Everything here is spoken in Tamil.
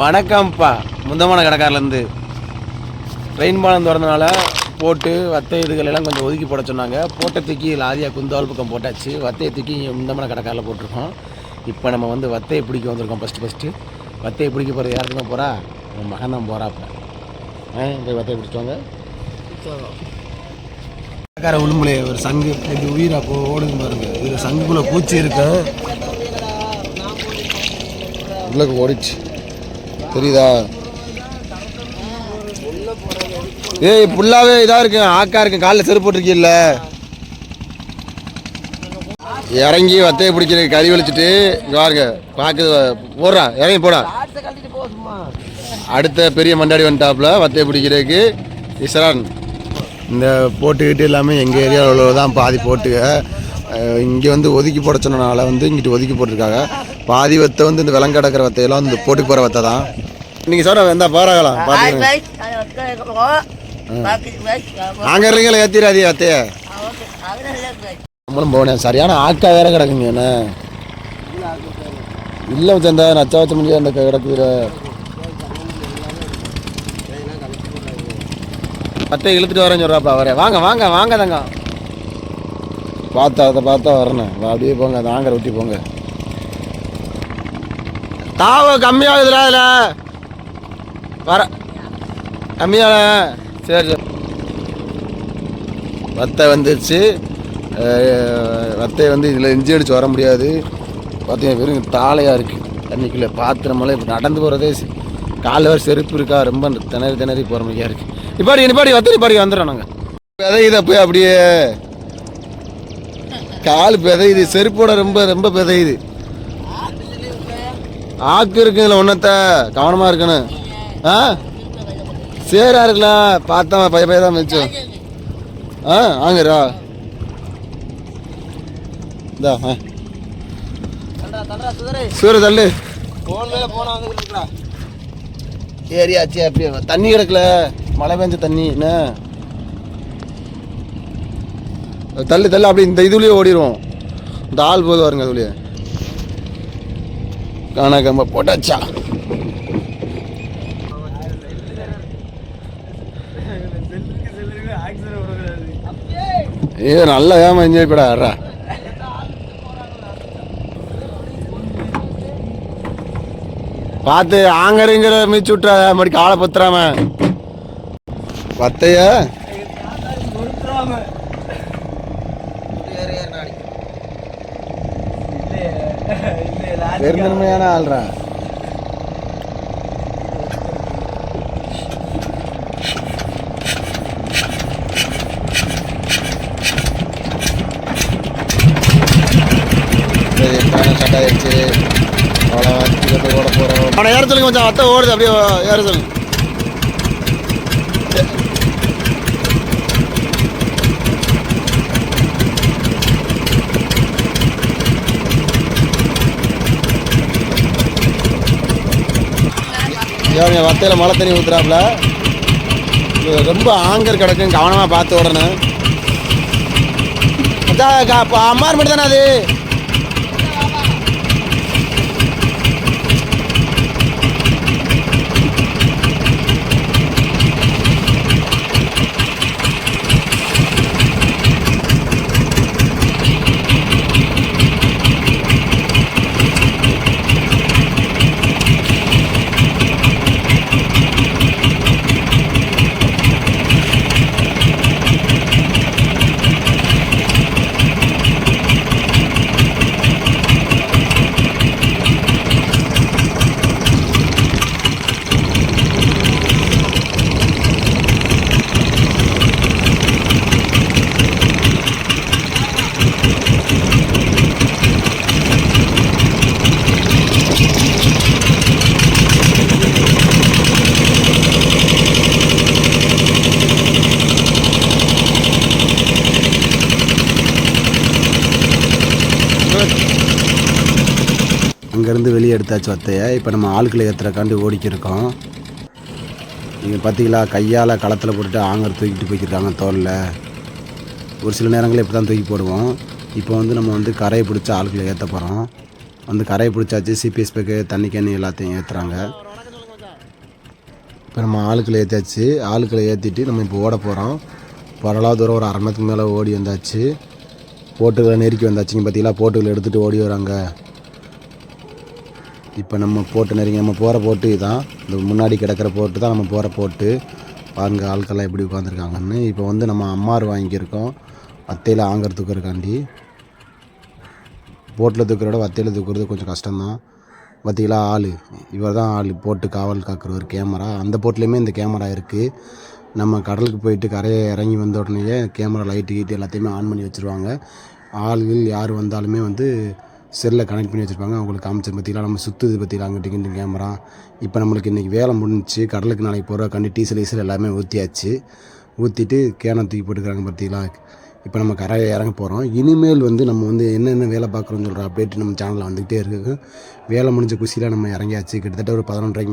வணக்கம்ப்பா. முந்தமான கடைக்காரிலேருந்து ட்ரெயின் பாலம் திறந்தனால போட்டு வத்தை இதுகள் எல்லாம் கொஞ்சம் ஒதுக்கி போட சொன்னாங்க. போட்ட தூக்கி லாரியாக குந்தால் பக்கம் போட்டாச்சு. வத்தையை தூக்கி முந்தமான கடைக்காரில் போட்டிருக்கோம். இப்போ நம்ம வந்து வத்தையை பிடிக்க வந்திருக்கோம் ஃபஸ்ட்டு ஃபஸ்ட்டு வத்தையை பிடிக்க போகிறது யாருக்குமே போகிறா உன் மகன் தான் போகிறாப்ப ஆ போய் வத்தையை பிடிச்சவங்க கடைக்கார உளும்புலே ஒரு சங்கு இது உயிராக போ ஓடுங்க பாருங்க. இதில் சங்குக்குள்ளே பூச்சி இருக்கு. உள்ளக்கு ஓடிச்சு. தெரியுதா? ஏய் ஃபுல்லாகவே இதாக இருக்கு. ஆக்கா இருக்கு. காலில் செருப்பு போட்டிருக்கீல்ல? இறங்கி வத்தையை பிடிக்கிற கறி வலிச்சுட்டு பாருங்க. பார்க்குது போடுறா. இறங்கி போடா. அடுத்த பெரிய மண்டாடி வந்துட்டாப்புல வத்தையை பிடிக்கிறதுக்கு இசரான். இந்த போட்டுக்கிட்டு எல்லாமே எங்கள் ஏரியாவில் தான் பாதி போட்டுக இங்கே வந்து ஒதுக்கி போட சொன்னனால வந்து இங்கிட்டு ஒதுக்கி போட்டிருக்காங்க. பாதி வத்தை வந்து இந்த விலங்கடக்கிற வத்தையெல்லாம் இந்த போட்டு போகிற வத்தை தான். நீங்கள் எந்த பாராகலாம் பார்த்துக்கோங்க நாங்கள் இருக்கீங்களா ஏற்றிடாதீ வத்தைய நம்மளும் போனேன் சரியான ஆக்கா வேற கிடக்குங்க என்ன? இல்லை வச்சா நச்சா வச்ச முடியாது அந்த கிடக்குற பட்டை இழுத்துட்டு வரேன்னு சொல்கிறாப்பா வரேன் வாங்க வாங்க வாங்க தங்க பார்த்தா அதை பார்த்தா வரணும். அப்படியே போங்க அதை ஆங்கரை ஒட்டி போங்க. தாவ கம்மியாகுதுல அதில் வர. கம்மியாக சரி சரி. வத்தை வந்துருச்சு. அஹ், வத்தையை வந்து இதில் இஞ்சி அடிச்சு வர முடியாது. பார்த்தீங்கன்னா வெறும் தாளையாக இருக்குது தண்ணிக்குள்ளே பாத்திரமெல்லாம் இப்போ நடந்து போகிறதே காலில் வேறு செருப்பு இருக்கா? ரொம்ப திணறி திணறி போகிற மாதிரியாக இருக்குது நிப்பாடி நிப்பாடி வத்தை நிப்பாடி வந்துடுறோம் நாங்கள் விதையுதை போய் அப்படியே? கால் விதையுது செருப்போட ரொம்ப ரொம்ப விதையுது ஆக்கு இருக்குதுல ஒன்றத்த கவனமாக இருக்கணும். ஆ? சேரா இருக்கலாம் பார்த்தா பய பய தான் மிச்சம். ஆ ஆங்கரா இந்தா ஆ. சூர தள்ளு. ஏரியாச்சு அப்படியே தண்ணி கிடக்கல. மழை பெஞ்ச தண்ணி என்ன? தள்ளு தள்ளு அப்படி இந்த இதுலேயே ஓடிடுவோம் இந்த ஆள் போது வருங்க அதுலேயே. காணா கம்ப போட்டாச்சா? ஏ நல்லா ஏமா என்ஜாய் படா ஆடுறா பார்த்து ஆங்கருங்கிற மீச்சு விட்றா மறுபடி காலை பத்துறாம. பத்தைய? பெருந்தன்மையான ஆள்றா. ஆயிடுச்சு. அவ்வளோ ஓட போகிறோம் அவனை ஏற சொல்லுங்க கொஞ்சம் அத்தை ஓடுது அப்படியே ஏற சொல்லுங்க ஏங்க வத்தையில் மழை தண்ணி ஊற்றுறாப்புல ரொம்ப ஆங்கர் கிடக்கும் கவனமாக பார்த்து உடனே அம்மார் மட்டும் தானே அது? அங்கேருந்து வெளியே எடுத்தாச்சு வத்தையை இப்போ நம்ம ஆளுக்களை ஏற்றுறக்காண்டி ஓடிக்கிருக்கோம். நீங்கள் பார்த்தீங்களா கையால் களத்தில் போட்டுட்டு ஆங்கர் தூக்கிட்டு போய்க்கிருக்காங்க தோலில். ஒரு சில நேரங்களில் இப்படி தான் தூக்கி போடுவோம். இப்போ வந்து நம்ம வந்து கரையை பிடிச்ச ஆளுக்களை ஏற்ற போகிறோம் வந்து கரையை பிடிச்சாச்சு சிபிஎஸ் பேக்கு தண்ணி கேணி எல்லாத்தையும் ஏற்றுறாங்க இப்போ நம்ம ஆளுக்களை ஏற்றாச்சு ஆளுக்களை ஏற்றிட்டு நம்ம இப்போ ஓட போகிறோம் பரவலாக தூரம் ஒரு அரை மணி நேரத்துக்கு மேலே ஓடி வந்தாச்சு. போட்டுகளை நெருக்கி வந்தாச்சுங்க பார்த்தீங்களா போட்டுகளை எடுத்துகிட்டு ஓடி வராங்க. இப்போ நம்ம போட்டு நெருங்கி நம்ம போகிற போட்டு இதான் இந்த முன்னாடி கிடக்கிற போட்டு தான் நம்ம போகிற போட்டு பாருங்க ஆட்கள்லாம் எப்படி உட்காந்துருக்காங்கன்னு இப்போ வந்து நம்ம அம்மாறு வாங்கியிருக்கோம் வத்தையில் ஆங்கர் தூக்குறக்காண்டி போட்டில் தூக்குறத விட வத்தையில் தூக்குறது கொஞ்சம் கஷ்டம்தான். பார்த்தீங்களா ஆள் இவர் தான் ஆள் போட்டு காவல் காக்கிற ஒரு கேமரா. அந்த போட்லேயுமே இந்த கேமரா இருக்குது நம்ம கடலுக்கு போயிட்டு கரையை இறங்கி வந்த உடனேயே கேமரா லைட்டு கீட்டு எல்லாத்தையுமே ஆன் பண்ணி வச்சுருவாங்க. ஆள்கள் யார் வந்தாலுமே வந்து செல்லில் கனெக்ட் பண்ணி வச்சுருப்பாங்க. அவங்களுக்கு காமிச்சது பார்த்தீங்களா நம்ம சுற்றுது பற்றிலாம் அங்கிட்டு இங்கிட்டு கேமரா இப்போ நம்மளுக்கு இன்றைக்கி வேலை முடிஞ்சு கடலுக்கு நாளைக்கு போகிற கண்டி டீசல் ஈசல் எல்லாமே ஊற்றியாச்சு ஊற்றிட்டு கேனை தூக்கி போட்டுக்கிறாங்க பார்த்தீங்களா இப்போ நம்ம கரையை இறங்க போகிறோம் இனிமேல் வந்து நம்ம வந்து என்னென்ன வேலை பார்க்குறோன்னு சொல்கிற அப்டேட் நம்ம சேனலில் வந்துக்கிட்டே இருக்குது வேலை முடிஞ்ச குசியில் நம்ம இறங்கியாச்சு. கிட்டத்தட்ட ஒரு பதினொன்றரைக்கு